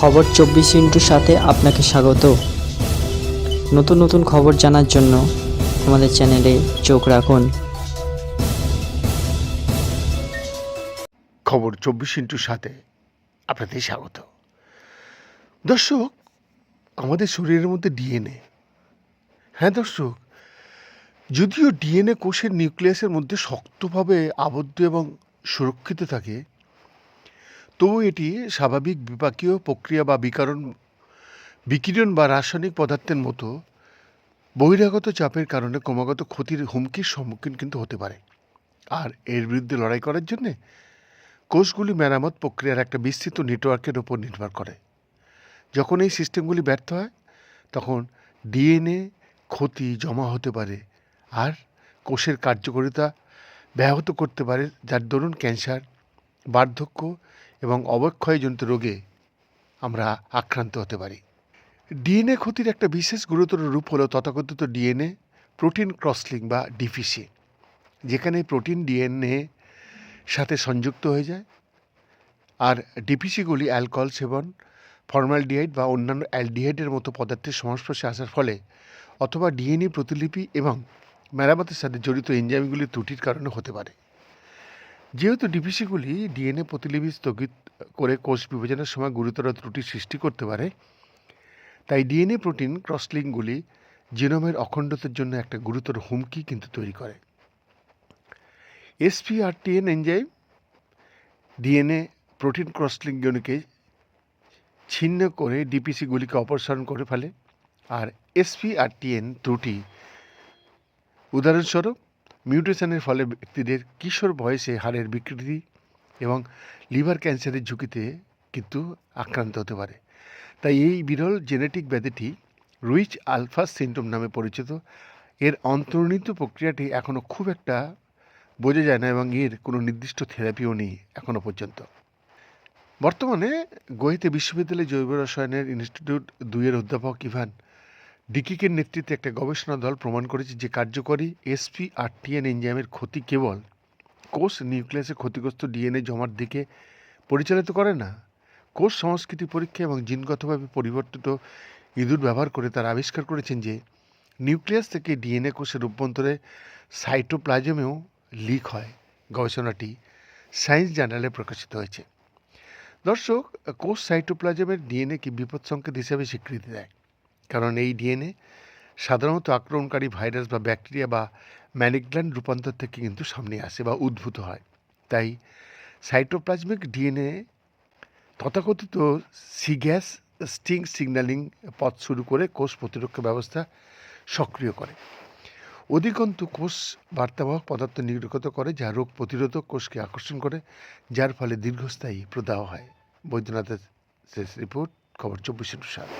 খবর চব্বিশ ইন্টুর সাথে আপনাকে স্বাগত। নতুন নতুন খবর জানার জন্য আমাদের চ্যানেলে চোখ রাখুন। খবর চব্বিশ ইন্টুর সাথে আপনাদের স্বাগত। দর্শক, আমাদের শরীরের মধ্যে ডিএনএ। হ্যাঁ দর্শক, যদিও ডিএনএ কোষের নিউক্লিয়াসের মধ্যে শক্তভাবে আবদ্ধ এবং সুরক্ষিত থাকে তবু এটি স্বাভাবিক বিপাকীয় প্রক্রিয়া বা বিকারণ, বিকিরণ বা রাসায়নিক পদার্থের মতো বহিরাগত চাপের কারণে ক্রমাগত ক্ষতির হুমকির সম্মুখীন কিন্তু হতে পারে। আর এর বিরুদ্ধে লড়াই করার জন্যে কোষগুলি মেরামত প্রক্রিয়ার একটা বিস্তৃত নেটওয়ার্কের ওপর নির্ভর করে। যখন এই সিস্টেমগুলি ব্যর্থ হয়, তখন ডিএনএ ক্ষতি জমা হতে পারে আর কোষের কার্যকারিতা ব্যাহত করতে পারে, যার দরুন ক্যান্সার, বার্ধক্য এবং অবক্ষয়জনিত রোগে আমরা আক্রান্ত হতে পারি। ডিএনএ ক্ষতির একটা বিশেষ গুরুতর রূপ হলো তথাকথিত ডিএনএ প্রোটিন ক্রসলিং বা ডিফিসি যেখানে প্রোটিন ডিএনএ সাথে সংযুক্ত হয়ে যায়। আর ডিপিসিগুলি অ্যালকোহল সেবন, ফর্মালডিহাইড বা অন্যান্য অ্যালডিহাইডের মতো পদার্থের সংস্পর্শে আসার ফলে অথবা ডিএনএ প্রতিলিপি এবং মেরামতের সাথে জড়িত এনজাইমগুলির ত্রুটির কারণে হতে পারে। যেহেতু ডিপিসিগুলি ডিএনএ প্রতিলিপি স্থগিত করে কোষ বিভাজনের সময় গুরুতর ত্রুটি সৃষ্টি করতে পারে, তাই ডিএনএ প্রোটিন ক্রসলিংগুলি জিনোমের অখণ্ডতার জন্য একটা গুরুতর হুমকি কিন্তু তৈরি করে। এসপিআরটিএন এনজাইম ডিএনএ প্রোটিন ক্রসলিঙ্গনকে ছিন্ন করে ডিপিসিগুলিকে অপসারণ করে ফেলে, আর এসপিআরটিএন ত্রুটি উদাহরণস্বরূপ মিউটেশনের ফলে ব্যক্তিদের কিশোর বয়সে হাড়ের বিকৃতি এবং লিভার ক্যান্সারের ঝুঁকিতে কিন্তু আক্রান্ত হতে পারে। তাই এই বিরল জেনেটিক ব্যাধিটি রুইচ আলফা সিন্ড্রোম নামে পরিচিত। এর অন্তর্নিহিত প্রক্রিয়াটি এখনও খুব একটা বোঝা যায় না এবং এর কোনো নির্দিষ্ট থেরাপিও নেই এখনও পর্যন্ত। বর্তমানে গোয়েতে বিশ্ববিদ্যালয় জৈব রসায়নের ইনস্টিটিউট দুইয়ের অধ্যাপক ইভান ডিকিকের নেতৃত্বে একটা গবেষণা দল প্রমাণ করেছে যে কার্যকরী এসপি আর টিএন এনজাইমের ক্ষতি কেবল কোষ নিউক্লিয়াসে ক্ষতিগ্রস্ত ডিএনএ জমার দিকে পরিচালিত করে না। কোষ সংস্কৃতি পরীক্ষা এবং জিনগতভাবে পরিবর্তিত ইঁদুর ব্যবহার করে তারা আবিষ্কার করেছেন যে নিউক্লিয়াস থেকে ডিএনএ কোষের অভ্যন্তরে সাইটোপ্লাজমেও লিক হয়। গবেষণাটি সায়েন্স জার্নালে প্রকাশিত হয়েছে। দর্শক, কোষ সাইটোপ্লাজমের ডিএনএকে বিপদ সংকেত হিসেবে স্বীকৃতি দেয়? কারণ এই ডিএনএ সাধারণত আক্রমণকারী ভাইরাস বা ব্যাকটেরিয়া বা ম্যানিগ্ল্যান্ড রূপান্তর থেকে কিন্তু সামনে আসে বা উদ্ভূত হয়। তাই সাইটোপ্লাজমিক ডিএনএ তথাকথিত সিগ্যাস স্টিং সিগন্যালিং পথ শুরু করে কোষ প্রতিরক্ষা ব্যবস্থা সক্রিয় করে। অধিকন্তু কোষ বার্তাবাহক পদার্থ নির্গত করে যা রোগ প্রতিরোধক কোষকে আকর্ষণ করে, যার ফলে দীর্ঘস্থায়ী প্রদাহ হয়। বৈদ্যনাথের রিপোর্ট, খবর চব্বিশ সাত।